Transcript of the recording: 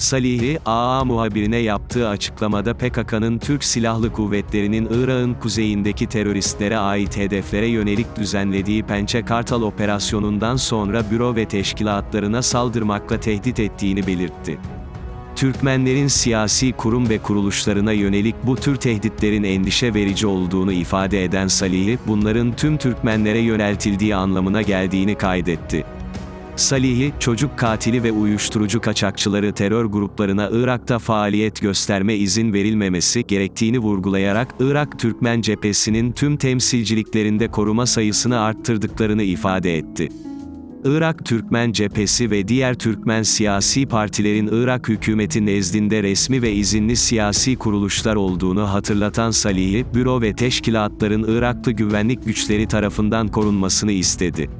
Salih'i, AA muhabirine yaptığı açıklamada PKK'nın Türk Silahlı Kuvvetleri'nin Irak'ın kuzeyindeki teröristlere ait hedeflere yönelik düzenlediği Pençe Kartal operasyonundan sonra büro ve teşkilatlarına saldırmakla tehdit ettiğini belirtti. Türkmenlerin siyasi kurum ve kuruluşlarına yönelik bu tür tehditlerin endişe verici olduğunu ifade eden Salih'i, bunların tüm Türkmenlere yöneltildiği anlamına geldiğini kaydetti. Salih'i, çocuk katili ve uyuşturucu kaçakçıları terör gruplarına Irak'ta faaliyet gösterme izin verilmemesi gerektiğini vurgulayarak, Irak Türkmen cephesinin tüm temsilciliklerinde koruma sayısını arttırdıklarını ifade etti. Irak Türkmen Cephesi ve diğer Türkmen siyasi partilerin Irak hükümeti nezdinde resmi ve izinli siyasi kuruluşlar olduğunu hatırlatan Salih'i, büro ve teşkilatların Iraklı güvenlik güçleri tarafından korunmasını istedi.